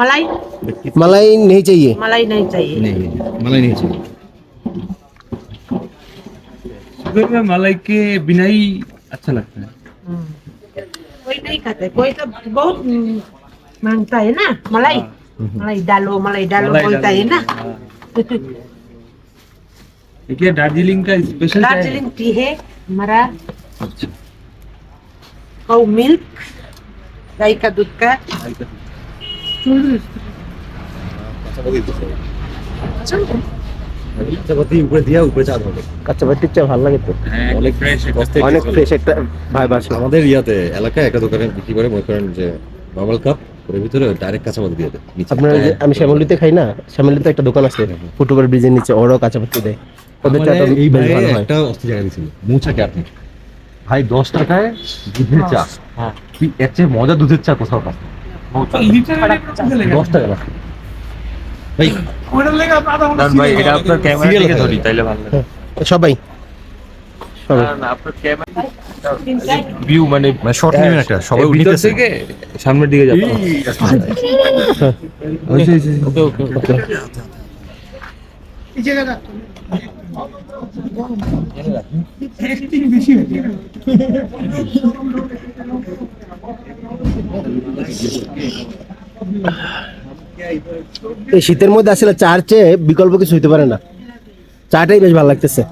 मलाई? मलाई नहीं चाहिए। मलाई नहीं चाहिए। नहीं मलाई नहीं चाहिए। मलाई के बिना ही अच्छा लगता है। हम्म। कोई नहीं खाते कोई तो बहुत माँगता है ना मलाई? मलाई डालो मलाई डालो मलाई बोलता है ना। हाँ। ये दार्जिलिंग का स्पेशल दार्जिलिंग टी है हमारा अच्छा। कौ मिल्क गाय का दूध का। আমাদের ইয়াতে এলাকায় একটা দোকানে বিক্রি করে মনে করেন যে নর্মাল কাপ ওর ভিতরে ডাইরেক্ট কাঁচা দিয়ে দেয়। নিচে। যে আমি শ্যামলিতে খাই না শ্যামলিতে একটা দোকান আছে ফুটওভার ব্রিজের নিচে ওরাও কাঁচা পাতি দেয়। ওদের চাটা এই বেশ ভালো হয়। একটা অস্থির জায়গা দিয়েছিল মৌচা আপনি? ভাই দশ টাকায় দুধের চা। তুই এর চেয়ে মজা দুধের চা কোথাও পাস না। দশ টাকা ভাই। ভাই এটা আপনার ক্যামেরা থেকে ধরি তাইলে ভালো সবাই। সবাই। আপনার ভিউ মানে মানে শর্ট নেবেন একটা সবাই ভিতর থেকে সামনের দিকে যাবে। ওকে ওকে ওকে। এই শীতের মধ্যে আসলে চার চেয়ে বিকল্প কিছু হইতে পারে না। চাটাই বেশ ভালো লাগতেছে।